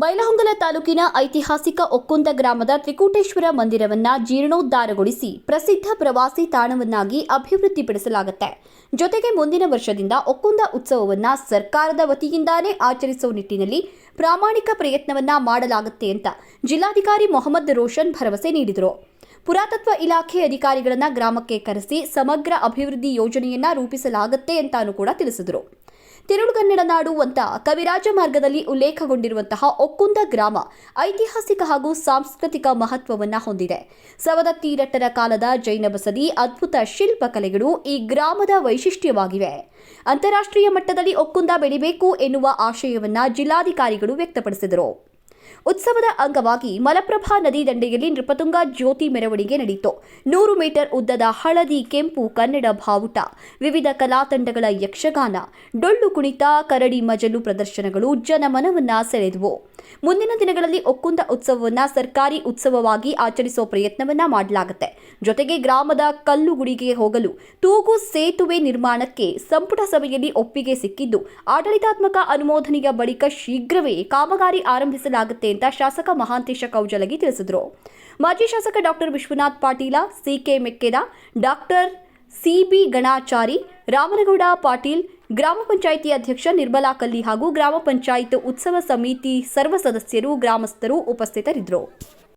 ಬೈಲಹೊಂಗಲ ತಾಲೂಕಿನ ಐತಿಹಾಸಿಕ ಒಕ್ಕುಂದ ಗ್ರಾಮದ ತ್ರಿಕೂಟೇಶ್ವರ ಮಂದಿರವನ್ನ ಜೀರ್ಣೋದ್ಧಾರಗೊಳಿಸಿ ಪ್ರಸಿದ್ಧ ಪ್ರವಾಸಿ ತಾಣವನ್ನಾಗಿ ಅಭಿವೃದ್ಧಿಪಡಿಸಲಾಗುತ್ತೆ. ಜೊತೆಗೆ ಮುಂದಿನ ವರ್ಷದಿಂದ ಒಕ್ಕುಂದ ಉತ್ಸವವನ್ನ ಸರ್ಕಾರದ ವತಿಯಿಂದಾನೇ ಆಚರಿಸುವ ನಿಟ್ಟಿನಲ್ಲಿ ಪ್ರಾಮಾಣಿಕ ಪ್ರಯತ್ನವನ್ನ ಮಾಡಲಾಗುತ್ತೆ ಅಂತ ಜಿಲ್ಲಾಧಿಕಾರಿ ಮೊಹಮ್ಮದ್ ರೋಷನ್ ಭರವಸೆ ನೀಡಿದರು. ಪುರಾತತ್ವ ಇಲಾಖೆ ಅಧಿಕಾರಿಗಳನ್ನ ಗ್ರಾಮಕ್ಕೆ ಕರೆಸಿ ಸಮಗ್ರ ಅಭಿವೃದ್ಧಿ ಯೋಜನೆಯನ್ನ ರೂಪಿಸಲಾಗುತ್ತೆ ಅಂತಾನೂ ಕೂಡ ತಿಳಿಸಿದರು. ತಿರುಳುಗನ್ನಡ ನಾಡು ಅಂತ ಕವಿರಾಜ ಮಾರ್ಗದಲ್ಲಿ ಉಲ್ಲೇಖಗೊಂಡಿರುವಂತಹ ಒಕ್ಕುಂದ ಗ್ರಾಮ ಐತಿಹಾಸಿಕ ಹಾಗೂ ಸಾಂಸ್ಕೃತಿಕ ಮಹತ್ವವನ್ನು ಹೊಂದಿದೆ. ಸವದತ್ತಿ ಕಾಲದ ಜೈನ ಬಸದಿ ಅದ್ಭುತ ಶಿಲ್ಪಕಲೆಗಳು ಈ ಗ್ರಾಮದ ವೈಶಿಷ್ಟ್ಯವಾಗಿವೆ. ಅಂತಾರಾಷ್ಟ್ರೀಯ ಮಟ್ಟದಲ್ಲಿ ಒಕ್ಕುಂದ ಬೆಳಿಬೇಕು ಎನ್ನುವ ಆಶಯವನ್ನ ಜಿಲ್ಲಾಧಿಕಾರಿಗಳು ವ್ಯಕ್ತಪಡಿಸಿದರು. ಉತ್ಸವದ ಅಂಗವಾಗಿ ಮಲಪ್ರಭಾ ನದಿ ದಂಡೆಯಲ್ಲಿ ನೃಪತುಂಗ ಜ್ಯೋತಿ ಮೆರವಣಿಗೆ ನಡೆಯಿತು ನೂರು ಮೀಟರ್ ಉದ್ದದ ಹಳದಿ, ಕೆಂಪು, ಕನ್ನಡ ಬಾವುಟ, ವಿವಿಧ ಕಲಾ ತಂಡಗಳ ಯಕ್ಷಗಾನ, ಡೊಳ್ಳು ಕುಣಿತ, ಕರಡಿ ಮಜಲು ಪ್ರದರ್ಶನಗಳು ಜನಮನವನ್ನ ಸೆಳೆದವು. ಮುಂದಿನ ದಿನಗಳಲ್ಲಿ ಒಕ್ಕುಂದ ಉತ್ಸವವನ್ನ ಸರ್ಕಾರಿ ಉತ್ಸವವಾಗಿ ಆಚರಿಸುವ ಪ್ರಯತ್ನವನ್ನ ಮಾಡಲಾಗುತ್ತೆ. ಜೊತೆಗೆ ಗ್ರಾಮದ ಕಲ್ಲುಗುಡಿಗೆ ಹೋಗಲು ತೂಗು ಸೇತುವೆ ನಿರ್ಮಾಣಕ್ಕೆ ಸಂಪುಟ ಸಭೆಯಲ್ಲಿ ಒಪ್ಪಿಗೆ ಸಿಕ್ಕಿದ್ದು, ಆಡಳಿತಾತ್ಮಕ ಅನುಮೋದನೆಯ ಬಳಿಕ ಶೀಘ್ರವೇ ಕಾಮಗಾರಿ ಆರಂಭಿಸಲಾಗುತ್ತೆ ಅಂತ ಶಾಸಕ ಮಹಾಂತೇಶ ಕೌಜಲಗಿ ತಿಳಿಸಿದರು. ಮಾಜಿ ಶಾಸಕ doctor Vishwanath Patil C K Mekkeda doctor C B Ganachari, Ramanagouda Patil ಗ್ರಾಮ ಪಂಚಾಯಿತಿ ಅಧ್ಯಕ್ಷ ನಿರ್ಮಲಾ ಕಲ್ಲಿ ಹಾಗೂ ಗ್ರಾಮ ಪಂಚಾಯತ್ ಉತ್ಸವ ಸಮಿತಿ ಸರ್ವ ಸದಸ್ಯರು ಗ್ರಾಮಸ್ಥರು ಉಪಸ್ಥಿತರಿದ್ದರು.